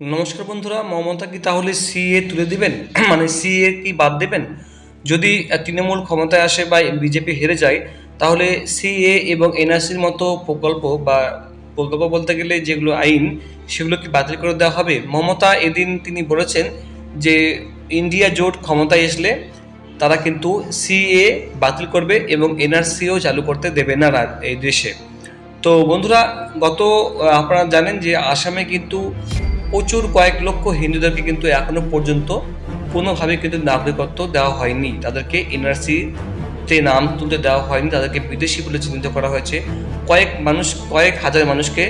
নমস্কার বন্ধুরা, মমতা কি তাহলে সিএ তুলে দিবেন? মানে সিএ কি বাদ দেবেন? যদি তৃণমূল ক্ষমতায় আসে বা বিজেপি হেরে যায়, তাহলে সিএ এবং এনআরসির মতো প্রকল্প বা প্রকল্প বলতে গেলে যেগুলো আইন, সেগুলো কি বাতিল করে দেওয়া হবে? মমতা এদিন তিনি বলেছেন যে ইন্ডিয়া জোট ক্ষমতায় আসলে তারা কিন্তু সিএ বাতিল করবে এবং এনআরসিও চালু করতে দেবে না এই দেশে। তো বন্ধুরা, গত আপনারা জানেন যে আসামে কিন্তু প্রচুর কয়েক লক্ষ হিন্দুদেরকে কিন্তু এখনও পর্যন্ত কোনোভাবে কিন্তু নাগরিকত্ব দেওয়া হয়নি। তাদেরকে এনআরসি তে নাম তুলতে দেওয়া হয়নি, তাদেরকে বিদেশি বলে চিহ্নিত করা হয়েছে। কয়েক মানুষ, কয়েক হাজার মানুষকে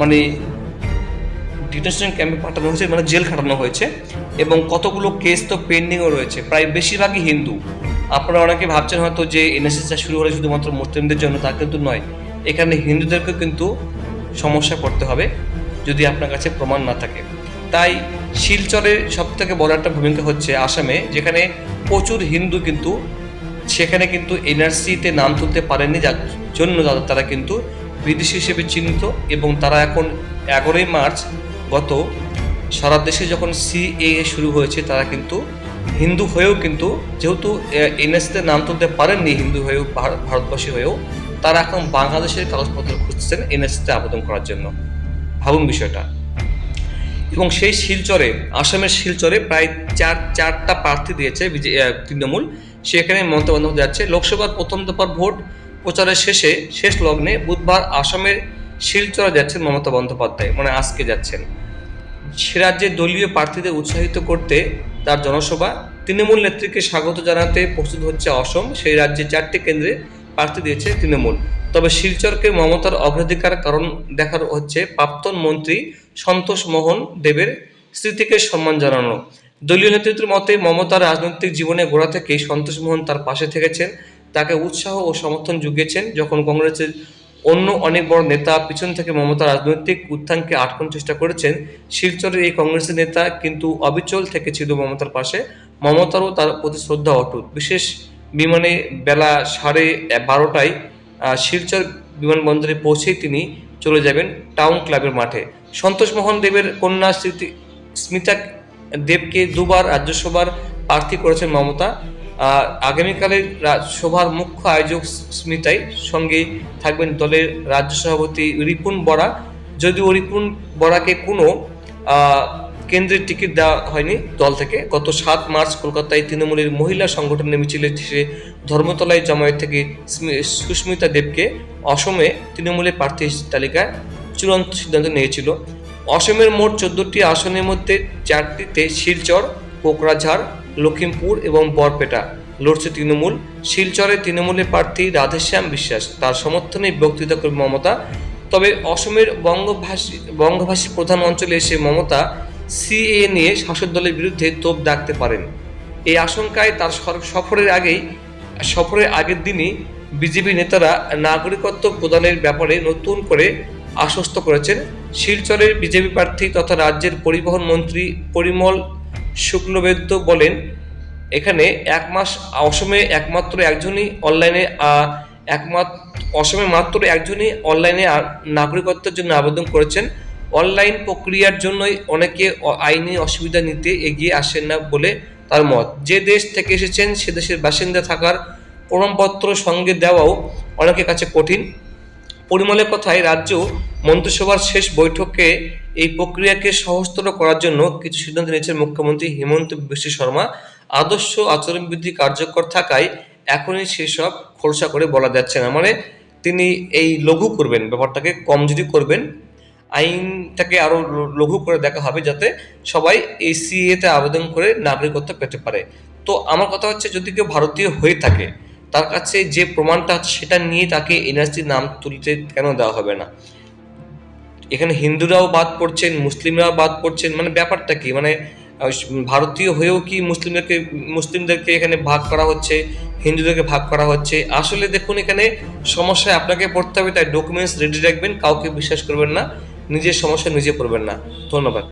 মানে ডিটেনশন ক্যাম্পে পাঠানো হয়েছে মানে জেল খাটানো হয়েছে এবং কতগুলো কেস তো পেন্ডিংও রয়েছে। প্রায় বেশিরভাগই হিন্দু। আপনারা অনেকে ভাবছেন হয়তো যে এনএসএসটা শুরু হলে শুধুমাত্র মুসলিমদের জন্য তা কিন্তু নয়। এখানে হিন্দুদেরকেও কিন্তু সমস্যা পড়তে হবে। যদি আপনার কাছে প্রমাণ না থাকে। তাই শিলচরের সব থেকে বড় একটা ভূমিকা হচ্ছে আসামে, যেখানে প্রচুর হিন্দু কিন্তু, সেখানে কিন্তু এনআরসিতে নাম তুলতে পারেননি, যার জন্য তারা- কিন্তু বিদেশি হিসেবে চিহ্নিত এবং তারা এখন এগারোই মার্চ গত সারা দেশে যখন সিএ শুরু হয়েছে, তারা কিন্তু হিন্দু হয়েও কিন্তু, যেহেতু এনএসসিতে নাম তুলতে পারেননি হিন্দু হয়েও, ভার- ভারতবাসী হয়েও, তারা এখন বাংলাদেশের কাগজপত্র খুঁজছেন এনএসসিতে আবেদন করার জন্য। ভাবুন বিষয়টা। এবং সেই শিলচরে, আসামের শিলচরে প্রায় চার, চারটা প্রার্থী দিয়েছে তৃণমূল। সেখানে মমতা বন্দ্যোপাধ্যায় যাচ্ছে। লোকসভার প্রথম দফার ভোট প্রচারের শেষে, শেষ লগ্নে বুধবার আসামের শিলচরে যাচ্ছেন মমতা বন্দ্যোপাধ্যায় মানে আজকে যাচ্ছেন। সে রাজ্যে দলীয় প্রার্থীদের উৎসাহিত করতে তার জনসভা, তৃণমূল নেত্রীকে স্বাগত জানাতে প্রস্তুত হচ্ছে অসম। সেই রাজ্যে চারটি কেন্দ্রে প্রার্থী দিয়েছে তৃণমূল। তবে শিলচরকে মমতার অগ্রাধিকার কারণ দেখার হচ্ছে প্রাক্তন মন্ত্রী সন্তোষ মোহন দেবের স্মৃতিকে সম্মান জানানো। দলীয় নেতৃত্বের মতে, মমতার রাজনৈতিক জীবনে গোড়া থেকেই সন্তোষ মোহন তার পাশে থেকেছেন। তাকে উৎসাহ ও সমর্থন জুগিয়েছেন যখন কংগ্রেসের অন্য অনেক বড় নেতা পিছন থেকে মমতা রাজনৈতিক উত্থানকে আটকানোর চেষ্টা করেছেন। শিলচরের এই কংগ্রেসের নেতা কিন্তু অবিচল থেকেছিল মমতার পাশে। মমতারও তার প্রতি শ্রদ্ধা অটুট। বিশেষ বিমানে বেলা সাড়ে বারোটায় শিলচর বিমানবন্দরে পৌঁছেই তিনি চলে যাবেন টাউন ক্লাবের মাঠে। সন্তোষ মোহন দেবের কন্যা স্মৃতি স্মিতা দেবকে দুবার রাজ্যসভার প্রার্থী করেছেন মমতা। আগামীকালের সভার মুখ্য আয়োজক স্মিতাই সঙ্গে থাকবেন দলের রাজ্য সভাপতি রিপুন বরা। যদিও রিপুন বরাকে কোনো কেন্দ্রের টিকিট দেওয়া হয়নি দল থেকে। গত সাত মার্চ কলকাতায় তৃণমূলের মহিলা সংগঠনের মিছিলে সে ধর্মতলায় জামায়াত থেকে সুস্মিতা দেবকে অসমে তৃণমূলের প্রার্থী তালিকায় চূড়ান্ত সিদ্ধান্ত নিয়েছিল। অসমের মোট চোদ্দটি আসনের মধ্যে চারটিতে শিলচর, কোকরাঝাড় লখিমপুর এবং বরপেটা লড়ছে তৃণমূল। শিলচরে তৃণমূলের প্রার্থী রাধেশ্যাম বিশ্বাস। তার সমর্থনে বক্তৃতা করবে মমতা। তবে অসমের বঙ্গভাষী বঙ্গভাষী প্রধান অঞ্চলে এসে মমতা সিএ নিয়ে শাসক দলের বিরুদ্ধে তোপ ডাকতে পারেন। এই আশঙ্কায় তার সফরের আগেই, সফরের আগের দিনই বিজেপি নেতারা নাগরিকত্ব প্রদানের ব্যাপারে নতুন করে আশ্বস্ত করেছেন। শিলচরের বিজেপি প্রার্থী তথা রাজ্যের পরিবহন মন্ত্রী পরিমল শুক্লবেদ্য বলেন, এখানে এক মাস, অসমে একমাত্র একজনই অনলাইনে একমাত্র অসমে মাত্র একজনই অনলাইনে নাগরিকত্বের জন্য আবেদন করেছেন। অনলাইন প্রক্রিয়ার জন্যই অনেকে আইনি অসুবিধা নিতে এগিয়ে আসেন না বলে তার মত। যে দেশ থেকে এসেছেন, সে দেশের বাসিন্দা থাকার প্রমাণপত্র সঙ্গে দেওয়াও অনেকের কাছে কঠিন। পরিমলের কথায় রাজ্য মন্ত্রিসভার শেষ বৈঠকে এই প্রক্রিয়াকে সহজতর করার জন্য কিছু সিদ্ধান্ত নিয়েছেন মুখ্যমন্ত্রী হেমন্ত বিশ্ব শর্মা। আদর্শ আচরণবিধি কার্যকর থাকায় এখনই সেসব খোলসা করে বলা যাচ্ছে না। মানে তিনি এই লঘু করবেন, ব্যাপারটাকে কমজোরি করবেন আইনটাকে আরও লঘু করে দেখা হবে যাতে সবাই এই সিএতে আবেদন করে নাগরিকত্ব পেতে পারে। তো আমার কথা হচ্ছে, যদি কেউ ভারতীয় হয়ে থাকে, তার কাছে যে প্রমাণটা আছে সেটা নিয়ে তাকে এনআরসির নাম তুলতে কেন দেওয়া হবে না? এখানে হিন্দুরাও বাদ পড়ছেন, মুসলিমরাও বাদ পড়ছেন মানে ব্যাপারটা কি? মানে ভারতীয় হয়েও কি মুসলিমদেরকে মুসলিমদেরকে এখানে ভাগ করা হচ্ছে, হিন্দুদেরকে ভাগ করা হচ্ছে? আসলে দেখুন, এখানে সমস্যায় আপনাকে পড়তে হবে, তাই ডকুমেন্টস রেডি রাখবেন, কাউকে বিশ্বাস করবেন না। নিজের সমস্যা নিজে পড়বেন না। ধন্যবাদ।